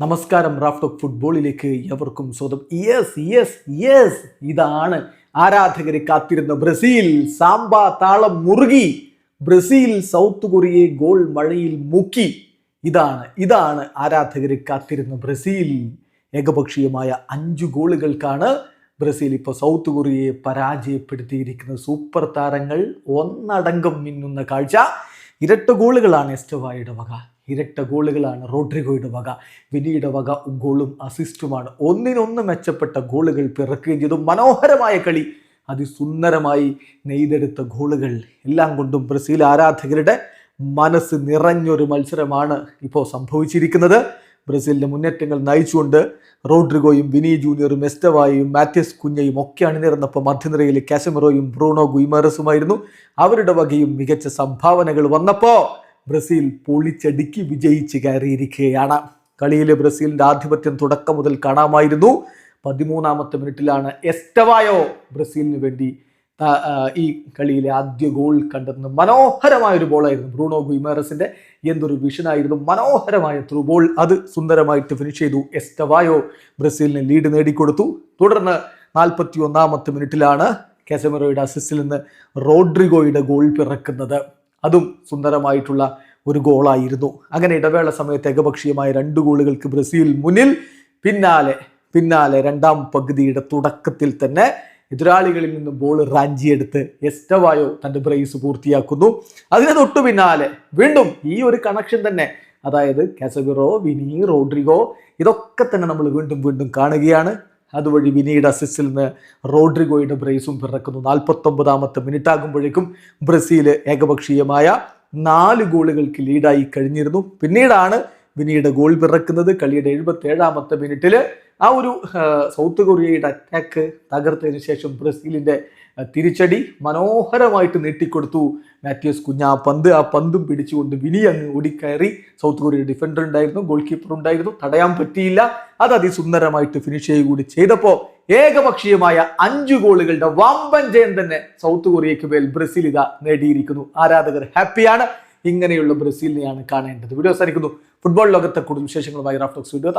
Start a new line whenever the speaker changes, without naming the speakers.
നമസ്കാരം റാഫ്റ്റോക്ക് ഫുട്ബോളിലേക്ക് എവർക്കും സ്വന്തം യെസ് യെസ് യെസ് ഇതാണ് ആരാധകരെ കാത്തിരുന്ന ബ്രസീൽ. സാമ്പ താളം മുറുകി ബ്രസീൽ സൗത്ത് കൊറിയയെ ഗോൾ മഴയിൽ മുക്കി. ഇതാണ് ഇതാണ് ആരാധകരെ കാത്തിരുന്ന ബ്രസീൽ. ഏകപക്ഷീയമായ അഞ്ചു ഗോളുകൾക്കാണ് ബ്രസീൽ ഇപ്പോൾ സൗത്ത് കൊറിയയെ പരാജയപ്പെടുത്തിയിരിക്കുന്ന സൂപ്പർ താരങ്ങൾ ഒന്നടങ്കം മിന്നുന്ന കാഴ്ച. ഇരട്ട ഗോളുകളാണ് എസ്റ്റവായുടെ വക. ഇരട്ട ഗോളുകളാണ് റോഡ്രിഗോയുടെ വക. വിനിയുടെ വക ഗോളും അസിസ്റ്റുമാണ്. ഒന്നിനൊന്ന് മെച്ചപ്പെട്ട ഗോളുകൾ പിറക്കുകയും ചെയ്തു. മനോഹരമായ കളി. അതിസുന്ദരമായി നെയ്തെടുത്ത ഗോളുകൾ എല്ലാം കൊണ്ടും ബ്രസീൽ ആരാധകരുടെ മനസ്സ് നിറഞ്ഞൊരു മത്സരമാണ് ഇപ്പോൾ സംഭവിച്ചിരിക്കുന്നത്. ബ്രസീലിന്റെ മുന്നേറ്റങ്ങൾ നയിച്ചുകൊണ്ട് റോഡ്രിഗോയും വിനി ജൂനിയറും എസ്റ്റവായും മാത്യസ് കുഞ്ഞയും ഒക്കെ അണിനിരന്നപ്പോൾ മധ്യനിരയിൽ കാസമിറോയും ബ്രൂണോ ഗുയ്മറസുമായിരുന്നു. അവരുടെ വകയും മികച്ച സംഭാവനകൾ വന്നപ്പോൾ ബ്രസീൽ പൊളിച്ചടുക്കി വിജയിച്ച് കയറിയിരിക്കുകയാണ്. കളിയിലെ ബ്രസീലിന്റെ ആധിപത്യം തുടക്കം മുതൽ കാണാമായിരുന്നു. പതിമൂന്നാമത്തെ മിനിറ്റിലാണ് എസ്റ്റവായോ ബ്രസീലിന് വേണ്ടി ഈ കളിയിലെ ആദ്യ ഗോൾ കണ്ടെന്ന് മനോഹരമായ ഒരു ബോളായിരുന്നു ബ്രൂണോ ഗുയിമറസിന്റെ. എന്തൊരു വിഷനായിരുന്നു മനോഹരമായ ത്രൂ ബോൾ. അത് സുന്ദരമായിട്ട് ഫിനിഷ് ചെയ്തു. എസ്റ്റവായോ ബ്രസീലിന് ലീഡ് നേടിക്കൊടുത്തു. തുടർന്ന് നാൽപ്പത്തി ഒന്നാമത്തെ മിനിറ്റിലാണ് കാസമറോയുടെ അസിസ്റ്റിൽ നിന്ന് റോഡ്രിഗോയുടെ ഗോൾ പിറക്കുന്നത്. അതും സുന്ദരമായിട്ടുള്ള ഒരു ഗോളായിരുന്നു. അങ്ങനെ ഇടവേള സമയത്ത് ഏകപക്ഷീയമായ രണ്ട് ഗോളുകൾക്ക് ബ്രസീൽ മുന്നിൽ. പിന്നാലെ പിന്നാലെ രണ്ടാം പകുതിയുടെ തുടക്കത്തിൽ തന്നെ എതിരാളികളിൽ നിന്ന് ബോൾ റാഞ്ചിയെടുത്ത് എസ്റ്റവായോ തന്റെ ബ്രേസ് പൂർത്തിയാക്കുന്നു. അതിന് തൊട്ടു പിന്നാലെ വീണ്ടും ഈ ഒരു കണക്ഷൻ തന്നെ. അതായത് കാസബിറോ വിനി റോഡ്രിഗോ ഇതൊക്കെ തന്നെ നമ്മൾ വീണ്ടും വീണ്ടും കാണുകയാണ്. അതുവഴി വിനീട് അസിസ്റ്റിൽ നിന്ന് റോഡ്രിഗോയുടെ ബ്രേസും പിറക്കുന്നു. നാൽപ്പത്തൊമ്പതാമത്തെ മിനിറ്റ് ആകുമ്പോഴേക്കും ബ്രസീൽ ഏകപക്ഷീയമായ നാല് ഗോളുകൾക്ക് ലീഡായി കഴിഞ്ഞിരുന്നു. പിന്നീടാണ് വിനിയുടെ ഗോൾ പിറക്കുന്നത് കളിയുടെ എഴുപത്തി ഏഴാമത്തെ മിനിറ്റിൽ ആ ഒരു സൗത്ത് കൊറിയയുടെ അറ്റാക്ക് തകർത്തതിനു ശേഷം ബ്രസീലിന്റെ തിരിച്ചടി മനോഹരമായിട്ട് നീട്ടിക്കൊടുത്തു. മാത്യൂസ് കുഞ്ഞ് ആ പന്ത് ആ പന്തും പിടിച്ചുകൊണ്ട് വിനി അങ്ങ് ഓടിക്കയറി. സൗത്ത് കൊറിയ ഡിഫൻഡർ ഉണ്ടായിരുന്നു ഗോൾ കീപ്പർ ഉണ്ടായിരുന്നു തടയാൻ പറ്റിയില്ല. അത് അതിസുന്ദരമായിട്ട് ഫിനിഷ് ചെയ്യുക കൂടി ചെയ്തപ്പോൾ ഏകപക്ഷീയമായ അഞ്ചു ഗോളുകളുടെ വമ്പൻ ജയം തന്നെ സൗത്ത് കൊറിയയ്ക്ക് മേൽ ബ്രസീൽ ഇതാ നേടിയിരിക്കുന്നു. ആരാധകർ ഹാപ്പിയാണ് ഇങ്ങനെയുള്ള ബ്രസീലിനെയാണ് കാണേണ്ടത്. വീഡിയോ അവസാനിക്കുന്നു. ഫുട്ബോൾ ലോകത്തെ കൂടുതൽ വിശേഷങ്ങളുമായി റാഫ്റ്റോക്സ് വീഡിയോ